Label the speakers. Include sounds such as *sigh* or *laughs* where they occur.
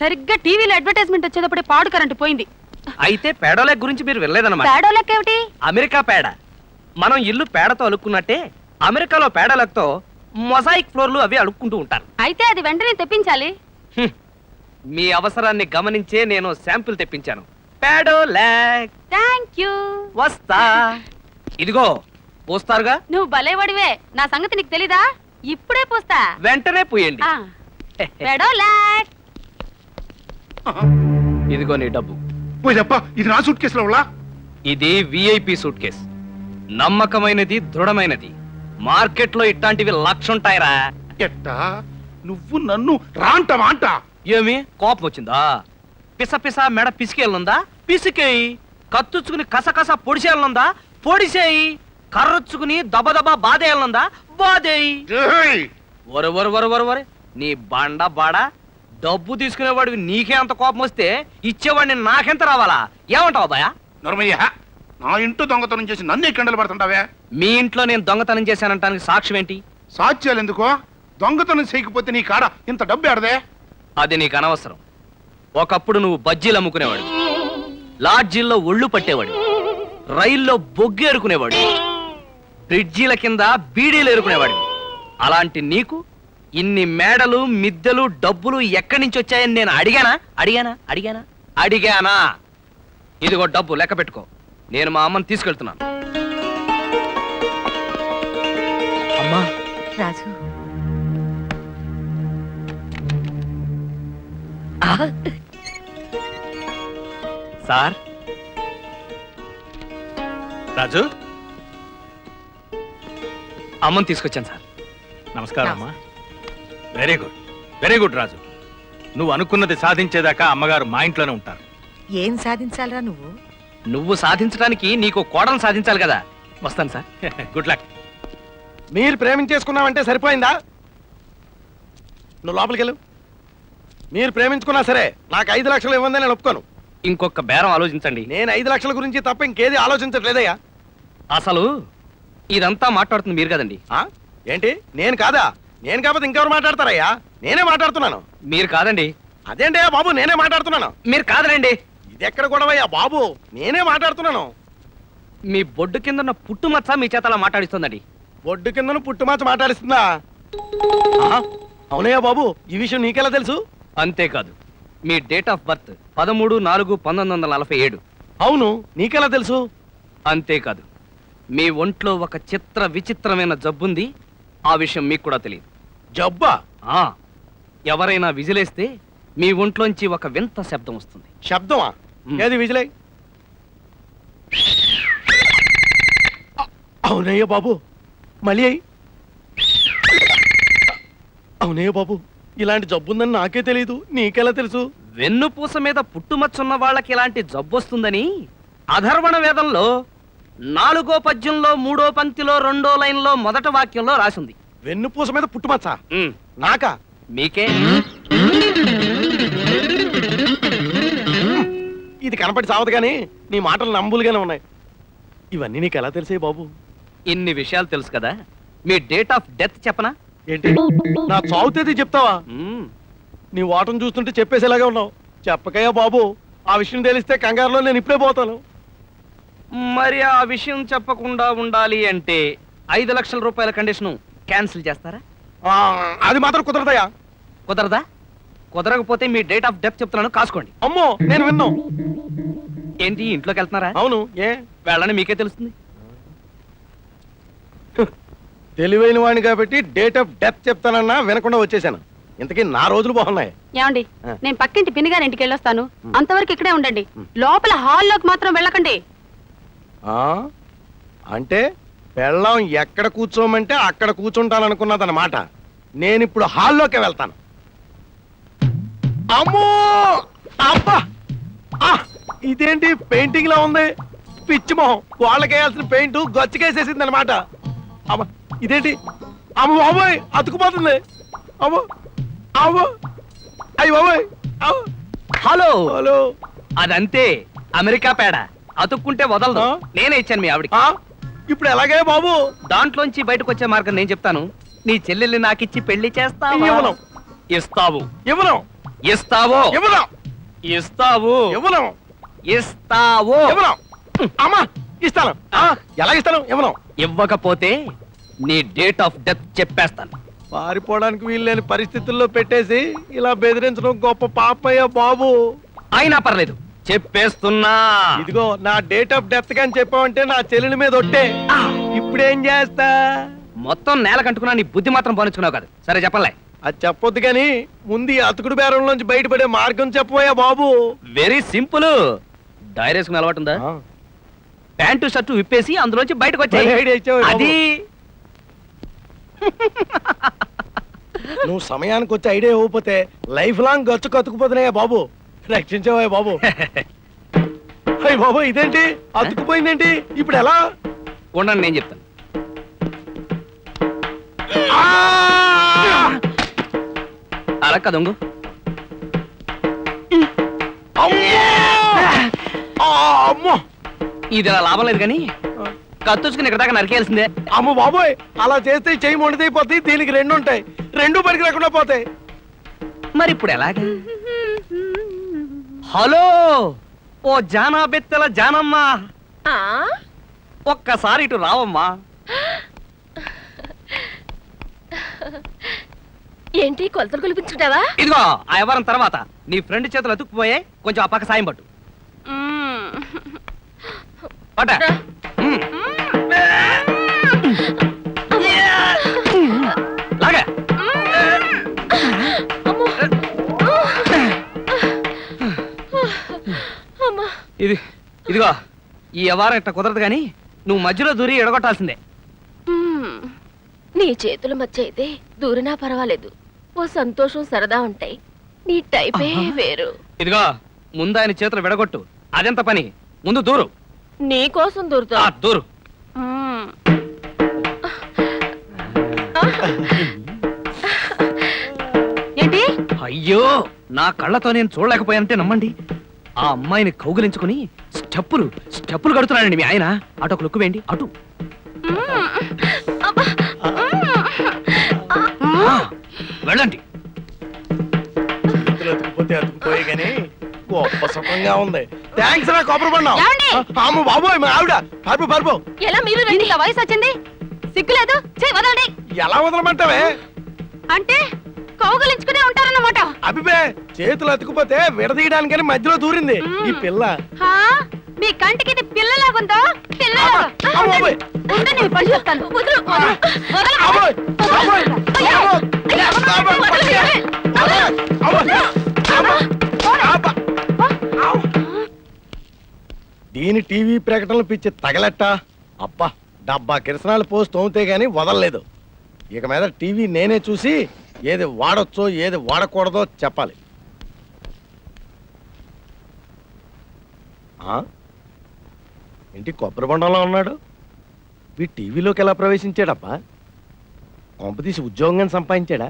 Speaker 1: సరిగ్గా టీవీలో అడ్వర్టైజ్మెంట్ వచ్చేటప్పుడే పాడు కరెంట్ పోయింది.
Speaker 2: అయితే పేడోలేక్ గురించి మీరు వెళ్ళలేదన్నమాట
Speaker 1: పేడోళ్ళకేమిటి
Speaker 2: అమెరికా పేడ. మనం ఇల్లు పేడతో అలుక్కున్నట్టే అమెరికాలో పేడలతో మొజాయిక్ ఫ్లోర్లు అవి అడుక్కుంటూ ఉంటారు.
Speaker 1: అయితే అది వెంటనే తెప్పించాలి.
Speaker 2: హ్మ్. మీ అవసరాన్ని గమనించే నేను శాంపిల్ తెప్పించాను. పేడోలాక్.
Speaker 1: Thank you.
Speaker 2: వస్తా. ఇదిగో పోస్తారుగా?
Speaker 1: నువ్వు భలేవాడివే. నా సంగతి నీకు తెలీదా? ఇప్పుడే పోస్తా.
Speaker 2: వెంటనే పోయండి.
Speaker 1: ఆ, *laughs* పెడోలాక్.
Speaker 2: ఇదిగో నీ డబ్బు.
Speaker 3: పోయి చెప్ప ఇది నా సూట్ కేసులో
Speaker 2: ఇది విఐపి సూట్ కేస్ నమ్మకమైనది దృఢమైనది. మార్కెట్లో ఇట్లాంటివి లక్షుంటాయిరా.
Speaker 3: ఎట్టా? నువ్వు నన్ను రాంటవా అంట?
Speaker 2: ఏమి? కోపం వచ్చిందా? పిస పిస మెడ పిసికేళ్ళుందా పిసికేయి. కత్తుచ్చుకుని కసకస పొడిసేళ్ళుందా పొడిసేయి కర్రొచ్చుకుని దబదబా బాధేయాలనుందా? బాధేయి! ఒరు ఒరు ఒరు ఒరు ఒరు నీ బండ బాడ డబ్బు తీసుకునేవాడివి నీకే అంత కోపం వస్తే ఇచ్చేవాడిని నాకెంత రావాలా? ఏమంటావు బాయా
Speaker 3: నర్మయ్య నా ఇంటూ దొంగతనం చేసి నన్ను కండలు పడుతుంటావే?
Speaker 2: మీ ఇంట్లో నేను దొంగతనం చేశానంటానికి సాక్ష్యం ఏంటి?
Speaker 3: సాధ్యాలు ఎందుకో దొంగతనం చేయకపోతే నీ కాడ ఇంత డబ్బు ఆడదే
Speaker 2: అది నీకు అనవసరం. ఒకప్పుడు నువ్వు బజ్జీలు అమ్ముకునేవాడు. లాడ్జీల్లో ఒళ్ళు పట్టేవాడు. రైల్లో బొగ్గు ఏరుకునేవాడు. బ్రిడ్జీల కింద బీడీలు ఏరుకునేవాడు అలాంటి నీకు ఇన్ని మేడలు మిద్దెలు డబ్బులు ఎక్కడి నుంచి వచ్చాయని నేను అడిగానా? అడిగానా? అడిగానా? అడిగానా? ఇదిగో డబ్బు లెక్క పెట్టుకో. నేను మా అమ్మని తీసుకెళ్తున్నాను. అమ్మా.
Speaker 4: రాజు.
Speaker 2: సార్.
Speaker 5: రాజు.
Speaker 2: అమ్మని తీసుకొచ్చాను సార్.
Speaker 5: నమస్కారం అమ్మా. Very good very good Raju నువ్వు అనుకున్నది సాధించేదాకా అమ్మగారు మా ఇంట్లోనే ఉంటారు.
Speaker 4: ఏం సాధించాలరా నువ్వు?
Speaker 2: నువ్వు సాధించడానికి నీకు కోడలు సాధించాలి కదా. వస్తాను సార్. *laughs*
Speaker 5: గుడ్ లక్
Speaker 6: మీరు ప్రేమించేసుకున్నామంటే సరిపోయిందా? నువ్వు లోపలికి వెళ్ళు మీరు ప్రేమించుకున్నా సరే నాకు ఐదు లక్షలు ఇవ్వండి నేను ఒప్పుకోను.
Speaker 2: ఇంకొక బేరం ఆలోచించండి.
Speaker 6: నేను ఐదు లక్షల గురించి తప్ప ఇంకేది ఆలోచించట్లేదయ్యా.
Speaker 2: అసలు ఇదంతా మాట్లాడుతుంది మీరు కదండి.
Speaker 6: ఆ? ఏంటి? నేను కాదా? నేను కాకపోతే ఇంకెవరు మాట్లాడతారయ్యా? నేనే మాట్లాడుతున్నాను.
Speaker 2: మీరు కాదండి.
Speaker 6: అదేంటయ్యా బాబు? నేనే మాట్లాడుతున్నాను.
Speaker 2: మీరు కాదనండి
Speaker 6: ఇది ఎక్కడ గొడవయ్యా బాబు? నేనే మాట్లాడుతున్నాను.
Speaker 2: మీ బొడ్డు కింద పుట్టుమచ్చ మీ చేత అలా మాట్లాడిస్తుందండి.
Speaker 6: బొడ్డు కిందను పుట్టుమాచ మాట్లాడిస్తుందా? అవునయ్యా బాబు ఈ విషయం నీకెలా తెలుసు?
Speaker 2: అంతేకాదు మీ డేట్ ఆఫ్ బర్త్ పదమూడు నాలుగు పంతొమ్మిది వందల నలభై ఏడు.
Speaker 6: అవును నీకెలా తెలుసు?
Speaker 2: అంతేకాదు మీ ఒంట్లో ఒక చిత్ర విచిత్రమైన జబ్బుంది ఆ విషయం మీకు కూడా తెలియదు.
Speaker 6: జబ్బా?
Speaker 2: ఆ ఎవరైనా విజిలేస్తే మీ ఒంట్లోంచి ఒక వింత శబ్దం వస్తుంది.
Speaker 6: శబ్దమా?
Speaker 2: మ్.
Speaker 6: ఏది విజలై? అవునయ్య బాబు. మళ్ళీ అయ్యి అవునయ్య బాబు ఇలాంటి జబ్బు ఉందని నాకే తెలియదు నీకెలా తెలుసు?
Speaker 2: వెన్నుపూస మీద పుట్టుమచ్చున్న వాళ్ళకి ఇలాంటి జబ్బొస్తుందని అధర్వణ వేదంలో నాలుగో పద్యంలో మూడో పంక్తిలో రెండో లైన్లో మొదట వాక్యంలో రాసింది.
Speaker 6: వెన్నుపూస మీద పుట్టుమచ్చ. నాకా.
Speaker 2: మీకే.
Speaker 6: ఇది కనపడి సావదు కానీ నీ మాటలు నమ్ములుగానే ఉన్నాయి. ఇవన్నీ నీకు ఎలా తెలిసాయి బాబు?
Speaker 2: ఇన్ని విషయాలు తెలుసు కదా. మీ డేట్ ఆఫ్ డెత్ చెప్పనా?
Speaker 6: ఏంటి? నా చావు తేదీ చెప్తావా? నీ ఓటం చూస్తుంటే చెప్పేసేలాగా ఉన్నావు. చెప్పకయ్యా బాబు ఆ విషయం తెలిస్తే కంగారులో నేను ఇప్పుడే పోతాను.
Speaker 2: మరి ఆ విషయం చెప్పకుండా ఉండాలి అంటే ఐదు లక్షల రూపాయల కండిషన్ క్యాన్సిల్ చేస్తారా?
Speaker 6: ఆ, అది మాత్రం కుదరదయ్యా.
Speaker 2: కుదరదా? కుదరకపోతే మీ డేట్ ఆఫ్ డెత్ చెప్తున్నాను కాసుకోండి.
Speaker 6: అమ్మో నేను విన్నాం.
Speaker 2: ఏంటి ఇంట్లోకి వెళ్తున్నారా?
Speaker 6: అవును ఏ?
Speaker 2: వెళ్ళని మీకే తెలుస్తుంది.
Speaker 6: తెలివైన వాడిని కాబట్టి డేట్ ఆఫ్ డెత్ చెప్తానన్నా వినకుండా వచ్చేసాను ఇంతకీ నా రోజులు బాగున్నాయి.
Speaker 1: ఏమండి. నేను పక్కింటి పిన్నిగారి ఇంటికి వెళ్ళొస్తాను. అంతవరకు ఇక్కడే ఉండండి. లోపల హాల్లోకి మాత్రం వెళ్ళకండి.
Speaker 6: అంటే పెళ్ళం ఎక్కడ కూర్చోమంటే అక్కడ కూర్చుంటాననుకున్నదన్నమాట. నేను ఇప్పుడు హాల్లోకి వెళ్తాను. అమ్మో! అబ్బా! ఇదేంటి పెయింటింగ్ లా ఉంది? పిచ్చి మొహం. వాళ్ళకేయాల్సిన పెయింట్ గచ్చికేసేసింది అనమాట అమ్మ ఇదేంటి? అమ్మ బాబోయ్ అతుకుపోతుంది అమ్మో అమ్మో. అయ్యి బాబోయ్.
Speaker 2: హలో.
Speaker 6: హలో.
Speaker 2: అదంతే. అమెరికా పేడ. అతుక్కుంటే వదలదు? నేనే ఇచ్చాను మీ ఆవిడకి.
Speaker 6: ఆ, ఇప్పుడు ఎలాగే బాబు?
Speaker 2: దాంట్లోంచి బయటకు వచ్చే మార్గం నేను చెప్తాను. నీ చెల్లెల్ని నాకిచ్చి పెళ్ళి చేస్తావా. ఇస్తావు.
Speaker 6: ఇవ్వను.
Speaker 2: ఇస్తావో?
Speaker 6: ఇవ్వను.
Speaker 2: ఇస్తావు.
Speaker 6: ఇవ్వను.
Speaker 2: ఇస్తావో.
Speaker 6: ఇవ్వను. అమ్మా ఇస్తాను. ఎలా ఇస్తాను? ఇవ్వను.
Speaker 2: ఇవ్వకపోతే నీ డేట్ ఆఫ్ డెత్ చెప్పేస్తాను.
Speaker 6: పారిపోవడానికి వీల్లేని పరిస్థితుల్లో పెట్టేసి ఇలా బెదిరించడం గొప్ప పాపయ్య బాబు.
Speaker 2: అయినా పర్లేదు. చెప్పేస్తున్నా.
Speaker 6: ఇదిగో నా డేట్ ఆఫ్ డెత్ అని చెప్పావంటే నా చెల్లెలి మీద ఒట్టే. ఇప్పుడేం చేస్తా?
Speaker 2: మొత్తం నేల కంటుకున్నా నీ బుద్ధి మాత్రం పోనిచ్చుకున్నావు కదా. సరే చెప్పలే.
Speaker 6: అది చెప్పొద్దు కానీ ముందు ఈ అతుకుడు బేరంలోంచి బయటపడే మార్గం చెప్పబోయా బాబు.
Speaker 2: వెరీ సింపుల్ డైరేసుకుని అలవాటు ఉందా ప్యాంటు షర్టు విప్పేసి అందులోంచి బయటకు వచ్చాయి. అది.
Speaker 6: నువ్వు సమయానికి వచ్చి ఐడియా ఇవ్వకపోతే లైఫ్ లాంగ్ గచ్చు కతుకుపోతున్నాయా బాబు? రక్షించావా బాబు. అయ్య బాబు ఇదేంటి? అతుకుపోయిందేంటి ఇప్పుడు ఎలా?
Speaker 2: ఉండండి నేను చెప్తాను. అలా కదా ఉంగు.
Speaker 6: అమ్మో! ఆ, అమ్మో!
Speaker 2: ఇది ఇలా లాభం లేదు కానీ కత్తుచుకుని ఇక్కడ దాకా నరికేయాల్సిందే.
Speaker 6: అమ్మ బాబోయ్ అలా చేస్తే చెయ్యి మొండిదైపోతాయి దీనికి రెండు ఉంటాయి రెండు పనికి రాకుండా పోతాయి.
Speaker 2: మరి ఇప్పుడు ఎలాగా? హలో ఓ జానా బెత్తెల జానమ్మా ఒక్కసారి ఇటు రావమ్మా.
Speaker 7: ఏంటి కొలతలు కొలిపించుకుంటావా?
Speaker 2: ఇదిగో ఆ వ్యవహారం తర్వాత. నీ ఫ్రెండ్ చేతులు అతుక్కుపోయే కొంచెం ఆ పక్క సాయం పట్టు. పట్ట. ఈ వ్యవహారం ఇట్లా కుదరదు కానీ నువ్వు మధ్యలో దూరి ఎడగొట్టాల్సిందే.
Speaker 7: మ్మ్. నీ చేతుల మధ్య అయితే దూరినా పర్వాలేదు. ఓ సంతోషం సరదా ఉంటాయి. నీ టైపే వేరు.
Speaker 2: ఇదిగో ముందు ఆయన చేతులు విడగొట్టు. అదెంత పని? ముందు దూరు.
Speaker 7: నీ కోసం దూరుతా.
Speaker 2: ఆ, దూరు.
Speaker 7: మ్మ్.
Speaker 1: ఏంటి?
Speaker 2: అయ్యో నా కళ్ళతో నేను చూడలేకపోయానంటే నమ్మండి. ఆ అమ్మాయిని కౌగిలించుకుని స్టెప్పులు స్టెప్పులు కడుతున్నాడండి మీ ఆయన. అటు ఒక లుక్కు వేయండి అటు. ఆ, వెళ్ళండి.
Speaker 6: చేతులు కానీ గొప్ప సుఖంగా ఉంది. థ్యాంక్స్ రా కొబ్బరి బండం.
Speaker 1: ఏమండి?
Speaker 6: అమ్మ బాబోయ్ మా ఆవిడ. పరుపు పరుపు.
Speaker 7: ఎలా మీరు రండి
Speaker 1: వయసు వచ్చింది? సిగ్గులేదు? చెయ్యి వదలండి.
Speaker 6: ఎలా వదలమంటావే?
Speaker 1: అంటే కౌగలించుకునే ఉంటారన్నమాట.
Speaker 6: అభిపే చేతులు అతుకుపోతే విడదీయడానికని మధ్యలో దూరింది. ఈ పిల్ల.
Speaker 1: హా? మీ కంటికి ఇది పిల్లలాగుందో? వదలు.
Speaker 6: దీని టీవీ ప్రకటనలు పిచ్చి తగలెట్ట. అబ్బా డబ్బా కిరసనాలు పోసి తోమితే గాని వదలలేదు. ఇక మీద టీవీ నేనే చూసి ఏది వాడొచ్చో ఏది వాడకూడదో చెప్పాలి? ఏంటి కొబ్బరి బొండంలో ఉన్నాడు? వీ టీవీలోకి ఎలా ప్రవేశించాడబ్బా? కొంపతీసి ఉద్యోగం సంపాదించాడా?